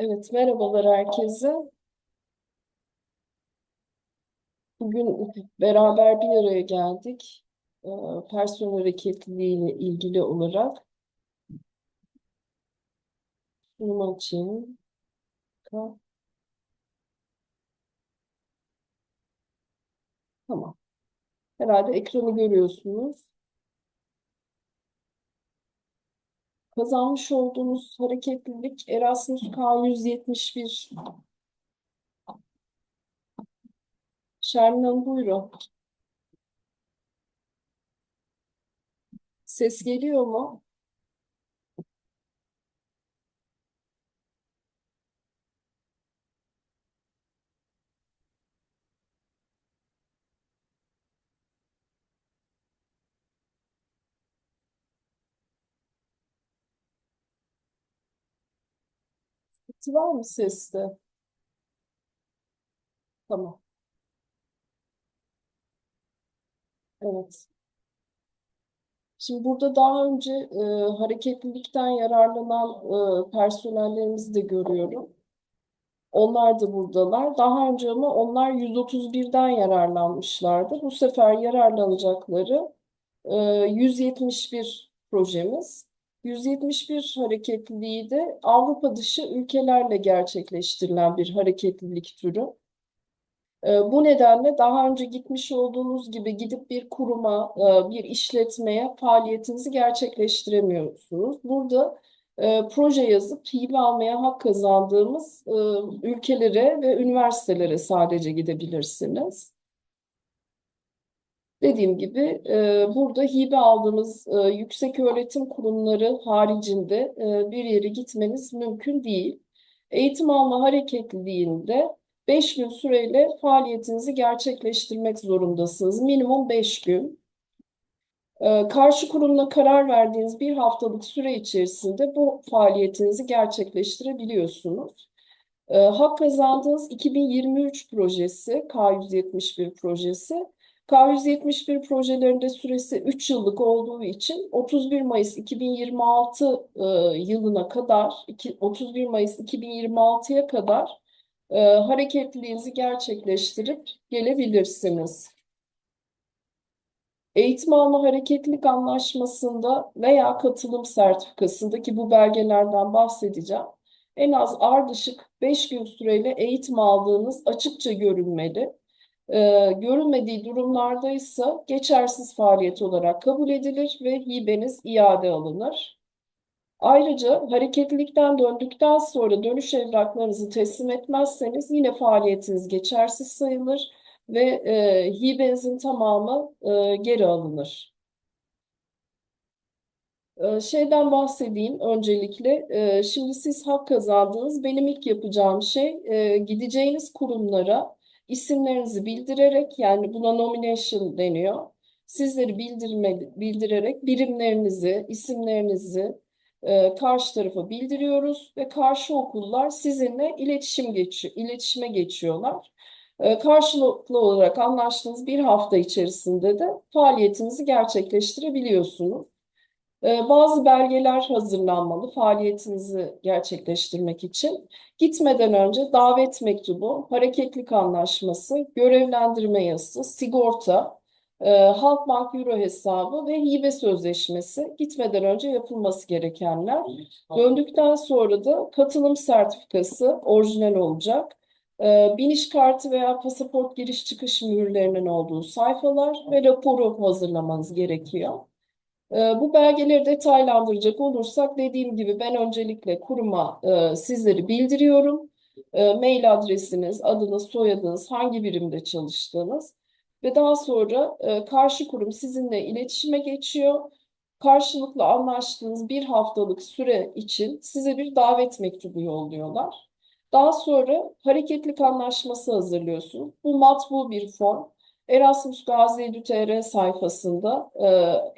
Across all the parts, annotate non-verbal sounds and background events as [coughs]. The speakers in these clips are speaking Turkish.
Evet, merhabalar herkese. Bugün beraber bir araya geldik. Ee, Personel hareketliliği ile ilgili olarak. Sunum açayım. Tamam. Herhalde ekranı görüyorsunuz. Kazanmış olduğumuz hareketlilik Erasmus K171. Şermin buyurun. Ses geliyor mu? Sıkıntı var mı seste? Tamam. Evet. Şimdi burada daha önce e, hareketlilikten yararlanan e, personellerimizi de görüyorum. Onlar da buradalar. Daha önce ama onlar 131'den yararlanmışlardı. Bu sefer yararlanacakları e, 171 projemiz. 171 hareketliliği de Avrupa dışı ülkelerle gerçekleştirilen bir hareketlilik türü. E, bu nedenle daha önce gitmiş olduğunuz gibi gidip bir kuruma, e, bir işletmeye faaliyetinizi gerçekleştiremiyorsunuz. Burada e, proje yazıp hibe almaya hak kazandığımız e, ülkelere ve üniversitelere sadece gidebilirsiniz. Dediğim gibi e, burada hibe aldığımız e, yüksek öğretim kurumları haricinde e, bir yere gitmeniz mümkün değil. Eğitim alma hareketliliğinde 5 gün süreyle faaliyetinizi gerçekleştirmek zorundasınız. Minimum 5 gün. Ee, Karşı kurumla karar verdiğiniz bir haftalık süre içerisinde bu faaliyetinizi gerçekleştirebiliyorsunuz. Hak kazandığınız 2023 projesi, K171 projesi. K171 projelerinde süresi 3 yıllık olduğu için 31 Mayıs 2026 e, yılına kadar, iki- 31 Mayıs 2026'ya kadar e, hareketliliğinizi gerçekleştirip gelebilirsiniz. Eğitim alma hareketlilik anlaşmasında veya katılım sertifikasında ki bu belgelerden bahsedeceğim. En az ardışık 5 gün süreyle eğitim aldığınız açıkça görünmeli. Ee, görünmediği durumlarda ise geçersiz faaliyet olarak kabul edilir ve hibeniz iade alınır. Ayrıca hareketlilikten döndükten sonra dönüş evraklarınızı teslim etmezseniz yine faaliyetiniz geçersiz sayılır ve e, hibenizin tamamı e, geri alınır. E, şeyden bahsedeyim öncelikle. E, şimdi siz hak kazandınız. Benim ilk yapacağım şey e, gideceğiniz kurumlara isimlerinizi bildirerek yani buna nomination deniyor. Sizleri bildirme, bildirerek birimlerinizi, isimlerinizi e, karşı tarafa bildiriyoruz ve karşı okullar sizinle iletişim geçiyor, iletişime geçiyorlar. E, karşılıklı olarak anlaştığınız bir hafta içerisinde de faaliyetinizi gerçekleştirebiliyorsunuz. E, bazı belgeler hazırlanmalı faaliyetinizi gerçekleştirmek için. Gitmeden önce davet mektubu, hareketlik anlaşması, görevlendirme yazısı, sigorta, e, Halkbank Euro hesabı ve hibe sözleşmesi gitmeden önce yapılması gerekenler. Döndükten sonra da katılım sertifikası orijinal olacak. E, biniş kartı veya pasaport giriş çıkış mühürlerinin olduğu sayfalar ve raporu hazırlamanız gerekiyor. E, bu belgeleri detaylandıracak olursak dediğim gibi ben öncelikle kuruma e, sizleri bildiriyorum. E, mail adresiniz, adınız, soyadınız, hangi birimde çalıştığınız ve daha sonra e, karşı kurum sizinle iletişime geçiyor. Karşılıklı anlaştığınız bir haftalık süre için size bir davet mektubu yolluyorlar. Daha sonra hareketlik anlaşması hazırlıyorsunuz. Bu matbu bir form. Erasmus Gazi Edu.tr sayfasında e,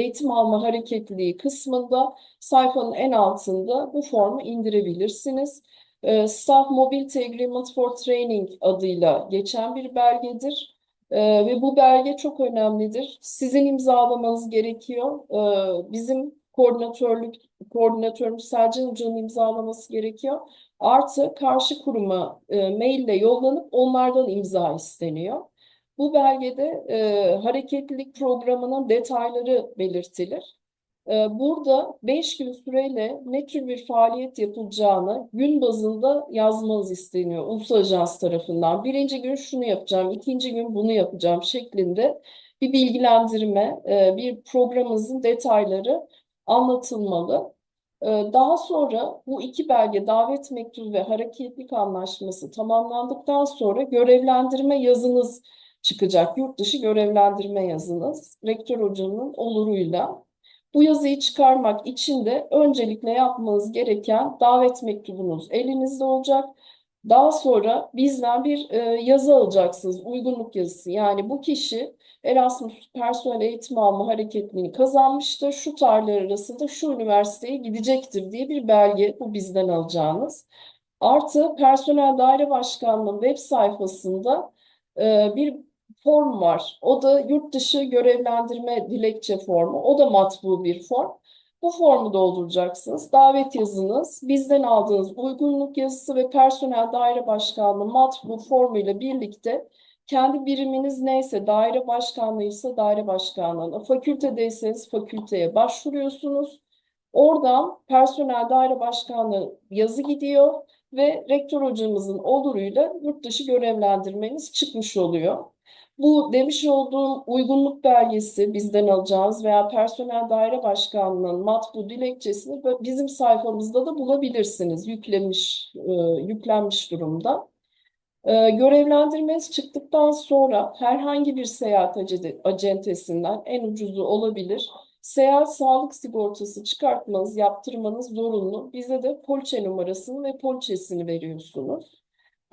eğitim alma hareketliliği kısmında sayfanın en altında bu formu indirebilirsiniz. E, Staff Mobility Agreement for Training adıyla geçen bir belgedir. E, ve bu belge çok önemlidir. Sizin imzalamanız gerekiyor. E, bizim koordinatörlük, koordinatörümüz Selcan Hoca'nın imzalaması gerekiyor. Artı karşı kuruma e, maille yollanıp onlardan imza isteniyor. Bu belgede e, hareketlilik programının detayları belirtilir. E, burada 5 gün süreyle ne tür bir faaliyet yapılacağını gün bazında yazmanız isteniyor Ulusal Ajans tarafından. Birinci gün şunu yapacağım, ikinci gün bunu yapacağım şeklinde bir bilgilendirme, e, bir programımızın detayları anlatılmalı. E, daha sonra bu iki belge davet mektubu ve hareketlilik anlaşması tamamlandıktan sonra görevlendirme yazınız çıkacak. Yurt dışı görevlendirme yazınız. Rektör hocanın oluruyla. Bu yazıyı çıkarmak için de öncelikle yapmanız gereken davet mektubunuz elinizde olacak. Daha sonra bizden bir e, yazı alacaksınız, uygunluk yazısı. Yani bu kişi Erasmus personel eğitim alma hareketliliğini kazanmıştır. Şu tarihler arasında şu üniversiteye gidecektir diye bir belge bu bizden alacağınız. Artı personel daire başkanlığının web sayfasında e, bir form var. O da yurt dışı görevlendirme dilekçe formu. O da matbu bir form. Bu formu dolduracaksınız. Davet yazınız, bizden aldığınız uygunluk yazısı ve personel daire başkanlığı matbu formu ile birlikte kendi biriminiz neyse daire başkanlığıysa daire başkanlığına, fakültedeyseniz fakülteye başvuruyorsunuz. Oradan personel daire başkanlığı yazı gidiyor ve rektör hocamızın oluruyla yurt dışı görevlendirmeniz çıkmış oluyor. Bu demiş olduğum uygunluk belgesi bizden alacağınız veya personel daire başkanlığının matbu dilekçesini bizim sayfamızda da bulabilirsiniz. Yüklemiş, e, yüklenmiş durumda. E, görevlendirmeniz çıktıktan sonra herhangi bir seyahat acentesinden en ucuzu olabilir. Seyahat sağlık sigortası çıkartmanız, yaptırmanız zorunlu. Bize de poliçe numarasını ve poliçesini veriyorsunuz.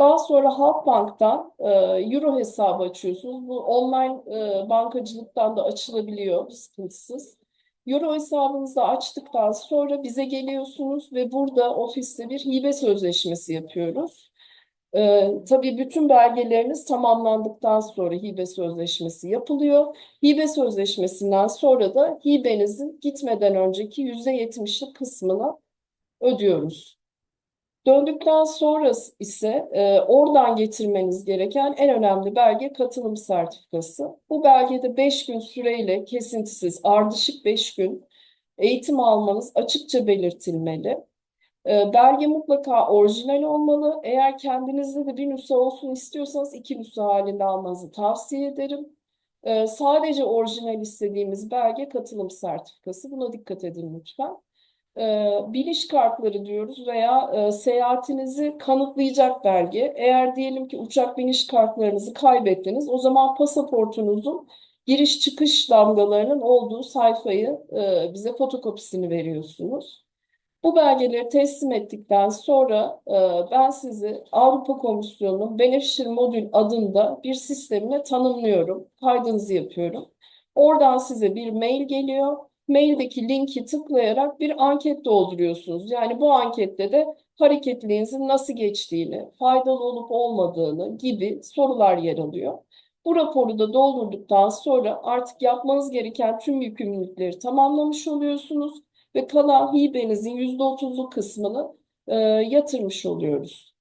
Daha sonra Halkbank'tan e, euro hesabı açıyorsunuz. Bu online e, bankacılıktan da açılabiliyor sıkıntısız. Euro hesabınızı açtıktan sonra bize geliyorsunuz ve burada ofiste bir hibe sözleşmesi yapıyoruz. Ee, tabii bütün belgeleriniz tamamlandıktan sonra hibe sözleşmesi yapılıyor. Hibe sözleşmesinden sonra da hibenizin gitmeden önceki yüzde yetmişlik kısmını ödüyoruz. Döndükten sonra ise e, oradan getirmeniz gereken en önemli belge katılım sertifikası. Bu belgede 5 gün süreyle kesintisiz, ardışık 5 gün eğitim almanız açıkça belirtilmeli. E, belge mutlaka orijinal olmalı. Eğer kendinizde de bir nüsha olsun istiyorsanız iki nüsha halinde almanızı tavsiye ederim. E, sadece orijinal istediğimiz belge katılım sertifikası. Buna dikkat edin lütfen e, biniş kartları diyoruz veya e, seyahatinizi kanıtlayacak belge. Eğer diyelim ki uçak biniş kartlarınızı kaybettiniz, o zaman pasaportunuzun giriş çıkış damgalarının olduğu sayfayı e, bize fotokopisini veriyorsunuz. Bu belgeleri teslim ettikten sonra e, ben sizi Avrupa Komisyonu Beneficial Modül adında bir sistemine tanımlıyorum. Kaydınızı yapıyorum. Oradan size bir mail geliyor maildeki linki tıklayarak bir anket dolduruyorsunuz. Yani bu ankette de hareketliliğinizin nasıl geçtiğini, faydalı olup olmadığını gibi sorular yer alıyor. Bu raporu da doldurduktan sonra artık yapmanız gereken tüm yükümlülükleri tamamlamış oluyorsunuz ve kalan hibenizin %30'luk kısmını e, yatırmış oluyoruz.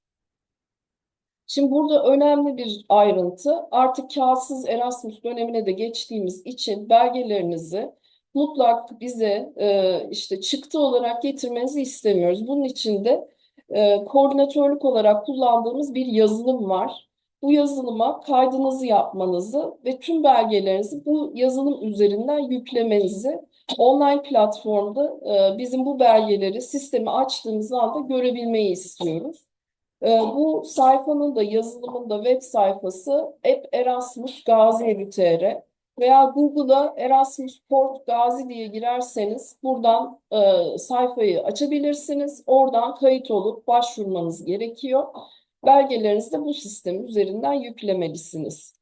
Şimdi burada önemli bir ayrıntı artık kağıtsız Erasmus dönemine de geçtiğimiz için belgelerinizi mutlak bize e, işte çıktı olarak getirmenizi istemiyoruz. Bunun için de e, koordinatörlük olarak kullandığımız bir yazılım var. Bu yazılıma kaydınızı yapmanızı ve tüm belgelerinizi bu yazılım üzerinden yüklemenizi online platformda e, bizim bu belgeleri sistemi açtığımız anda görebilmeyi istiyoruz. E, bu sayfanın da yazılımın da web sayfası App Erasmus Gazi Evi.tr veya Google'a Erasmus Port Gazi diye girerseniz buradan e, sayfayı açabilirsiniz. Oradan kayıt olup başvurmanız gerekiyor. Belgelerinizi de bu sistem üzerinden yüklemelisiniz.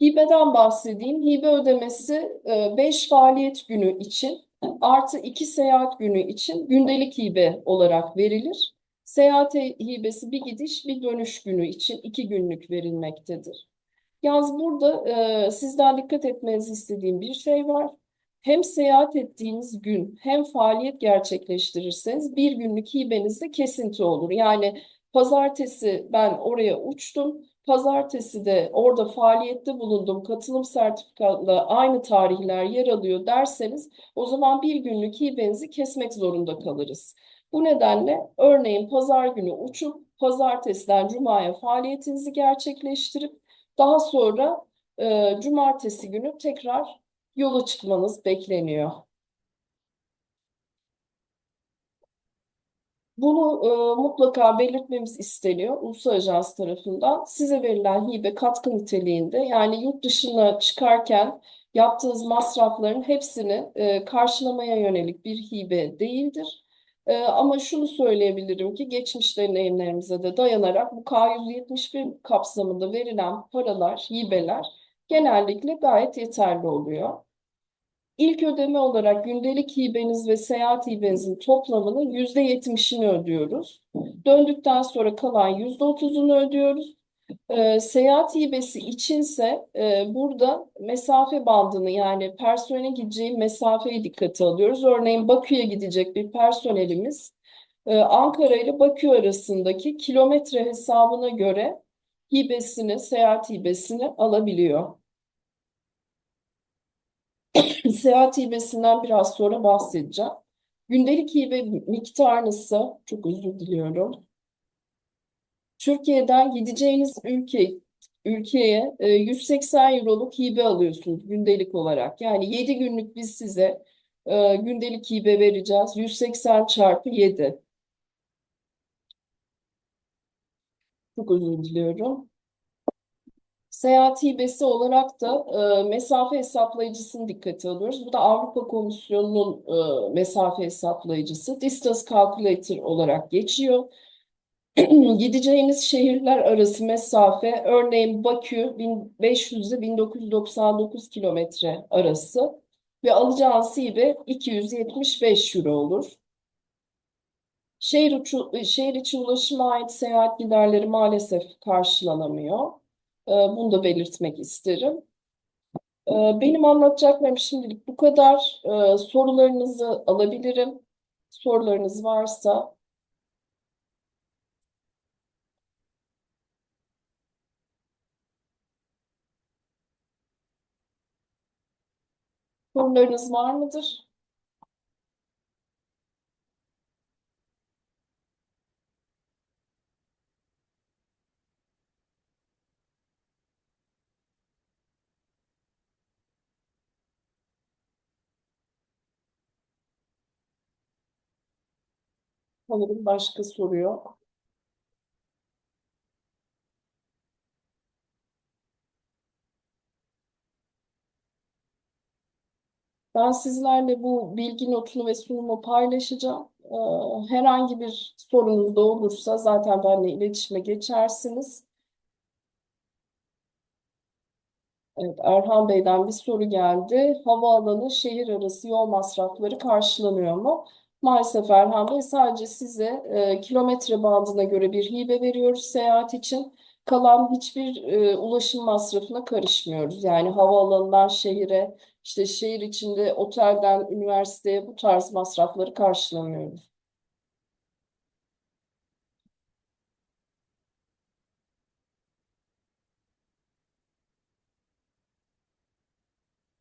Hibeden bahsedeyim. Hibe ödemesi 5 e, faaliyet günü için artı 2 seyahat günü için gündelik hibe olarak verilir. Seyahat hibesi bir gidiş bir dönüş günü için 2 günlük verilmektedir. Yalnız burada e, sizden dikkat etmenizi istediğim bir şey var. hem seyahat ettiğiniz gün hem faaliyet gerçekleştirirseniz bir günlük hibenizde kesinti olur. Yani pazartesi ben oraya uçtum. Pazartesi de orada faaliyette bulundum. Katılım sertifikatla aynı tarihler yer alıyor derseniz o zaman bir günlük hibenizi kesmek zorunda kalırız. Bu nedenle örneğin pazar günü uçup pazartesiden cumaya faaliyetinizi gerçekleştirip daha sonra e, cumartesi günü tekrar yola çıkmanız bekleniyor. Bunu e, mutlaka belirtmemiz isteniyor Ulusal Ajans tarafından. Size verilen hibe katkı niteliğinde yani yurt dışına çıkarken yaptığınız masrafların hepsini e, karşılamaya yönelik bir hibe değildir. E, ama şunu söyleyebilirim ki geçmiş deneyimlerimize de dayanarak bu K171 kapsamında verilen paralar, hibeler genellikle gayet yeterli oluyor. İlk ödeme olarak gündelik hibeniz ve seyahat hibenizin toplamının yüzde yetmişini ödüyoruz. Döndükten sonra kalan yüzde otuzunu ödüyoruz. E, seyahat hibesi içinse e, burada mesafe bandını yani personele gideceği mesafeyi dikkate alıyoruz. Örneğin Bakü'ye gidecek bir personelimiz e, Ankara ile Bakü arasındaki kilometre hesabına göre hibesini, seyahat hibesini alabiliyor. [coughs] Seyahat hibesinden biraz sonra bahsedeceğim. Gündelik hibe miktarı ise çok özür diliyorum. Türkiye'den gideceğiniz ülke ülkeye 180 e, euroluk hibe alıyorsunuz gündelik olarak. Yani 7 günlük biz size e, gündelik hibe vereceğiz. 180 çarpı 7. Çok özür diliyorum. Seyahat hibesi olarak da e, mesafe hesaplayıcısını dikkate alıyoruz. Bu da Avrupa Komisyonu'nun e, mesafe hesaplayıcısı. Distance Calculator olarak geçiyor. [clears throat] Gideceğiniz şehirler arası mesafe örneğin Bakü 1500 ile 1999 kilometre arası ve alacağınız hibe 275 euro olur. Şehir, uçu, şehir içi ulaşıma ait seyahat giderleri maalesef karşılanamıyor. Ee, bunu da belirtmek isterim. Ee, benim anlatacaklarım şimdilik bu kadar. Ee, sorularınızı alabilirim. Sorularınız varsa sorularınız var mıdır? Sanırım başka soru yok. Ben sizlerle bu bilgi notunu ve sunumu paylaşacağım. Ee, herhangi bir sorunuz da olursa zaten benimle iletişime geçersiniz. Evet, Erhan Bey'den bir soru geldi. Havaalanı şehir arası yol masrafları karşılanıyor mu? Maalesef Erhan Bey sadece size e, kilometre bandına göre bir hibe veriyoruz seyahat için. Kalan hiçbir e, ulaşım masrafına karışmıyoruz. Yani havaalanından şehire, işte şehir içinde otelden üniversiteye bu tarz masrafları karşılamıyoruz.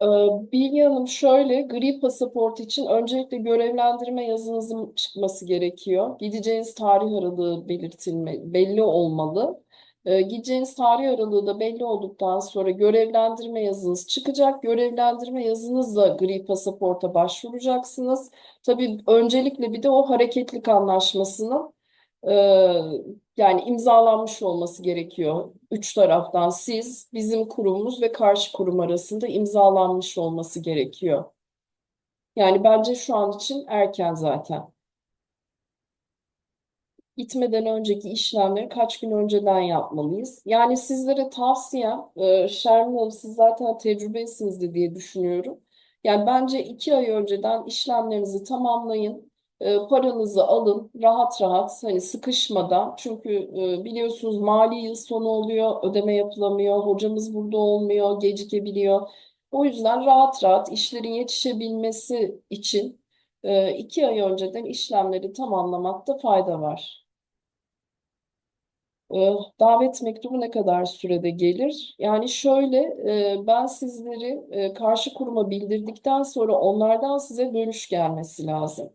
Ee, Bilge Hanım şöyle, gri pasaport için öncelikle görevlendirme yazınızın çıkması gerekiyor. Gideceğiniz tarih aralığı belirtilme, belli olmalı. Ee, gideceğiniz tarih aralığı da belli olduktan sonra görevlendirme yazınız çıkacak. Görevlendirme yazınızla gri pasaporta başvuracaksınız. Tabii öncelikle bir de o hareketlik anlaşmasının e, yani imzalanmış olması gerekiyor. Üç taraftan siz, bizim kurumumuz ve karşı kurum arasında imzalanmış olması gerekiyor. Yani bence şu an için erken zaten. Gitmeden önceki işlemleri kaç gün önceden yapmalıyız? Yani sizlere tavsiyem, e, Şermin Hanım siz zaten tecrübesinizdir diye düşünüyorum. Yani bence iki ay önceden işlemlerinizi tamamlayın. E, paranızı alın rahat rahat hani sıkışmadan çünkü e, biliyorsunuz mali yıl sonu oluyor ödeme yapılamıyor hocamız burada olmuyor gecikebiliyor O yüzden rahat rahat işlerin yetişebilmesi için e, iki ay önceden işlemleri tamamlamakta fayda var. E, davet mektubu ne kadar sürede gelir? Yani şöyle, e, ben sizleri e, karşı kuruma bildirdikten sonra onlardan size dönüş gelmesi lazım.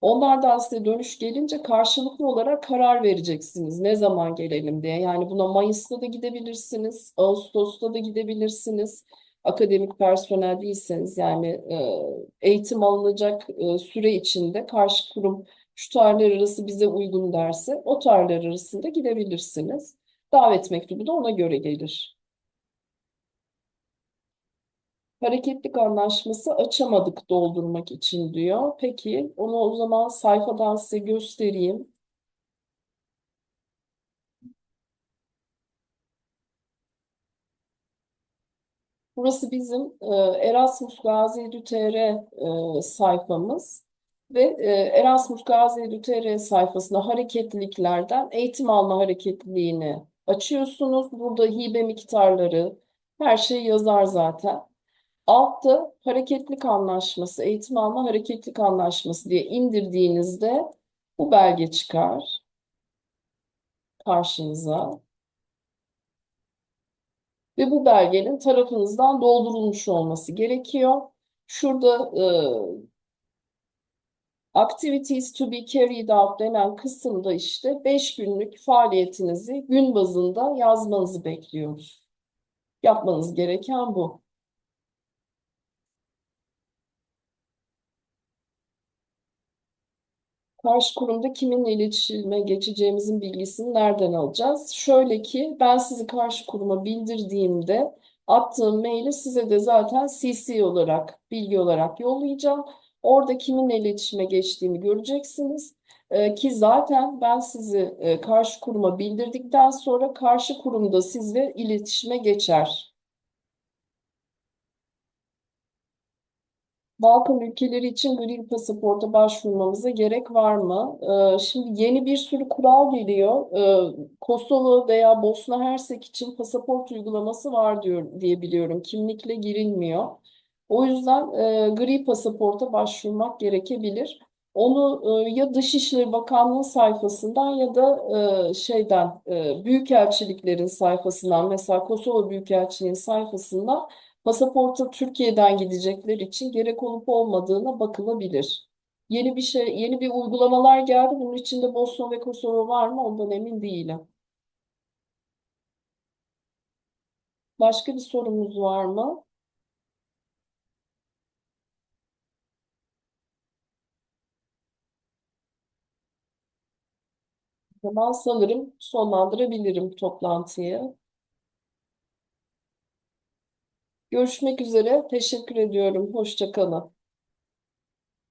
Onlardan size dönüş gelince karşılıklı olarak karar vereceksiniz. Ne zaman gelelim diye. Yani buna Mayıs'ta da gidebilirsiniz, Ağustos'ta da gidebilirsiniz. Akademik personel değilseniz yani e, eğitim alınacak süre içinde karşı kurum şu tarihler arası bize uygun derse o tarihler arasında gidebilirsiniz. Davet mektubu da ona göre gelir. Hareketlik anlaşması açamadık doldurmak için diyor. Peki onu o zaman sayfadan size göstereyim. Burası bizim e, Erasmus Gazi Edu.tr e, sayfamız ve e, Erasmus Gazi Edu.tr sayfasında hareketliliklerden eğitim alma hareketliliğini açıyorsunuz. Burada hibe miktarları her şey yazar zaten. Altta hareketlik anlaşması, eğitim alma hareketlik anlaşması diye indirdiğinizde bu belge çıkar karşınıza. Ve bu belgenin tarafınızdan doldurulmuş olması gerekiyor. Şurada e, Activities to be carried out denen kısımda işte 5 günlük faaliyetinizi gün bazında yazmanızı bekliyoruz. Yapmanız gereken bu. Karşı kurumda kiminle iletişime geçeceğimizin bilgisini nereden alacağız? Şöyle ki ben sizi karşı kuruma bildirdiğimde attığım maili size de zaten CC olarak, bilgi olarak yollayacağım. Orada kiminle iletişime geçtiğimi göreceksiniz. Ee, ki zaten ben sizi e, karşı kuruma bildirdikten sonra karşı kurumda sizle iletişime geçer. Balkan ülkeleri için gri pasaporta başvurmamıza gerek var mı? Ee, şimdi yeni bir sürü kural geliyor. Ee, Kosova veya Bosna Hersek için pasaport uygulaması var diyor diye biliyorum. Kimlikle girilmiyor. O yüzden e, gri pasaporta başvurmak gerekebilir. Onu e, ya Dışişleri Bakanlığı sayfasından ya da e, şeyden e, büyükelçiliklerin sayfasından mesela Kosova Büyükelçiliğin sayfasından pasaporta Türkiye'den gidecekler için gerek olup olmadığına bakılabilir. Yeni bir şey, yeni bir uygulamalar geldi. Bunun içinde Bosna ve Kosova var mı? Ondan emin değilim. Başka bir sorumuz var mı? O zaman sanırım sonlandırabilirim toplantıyı. Görüşmek üzere. Teşekkür ediyorum. Hoşça kalın.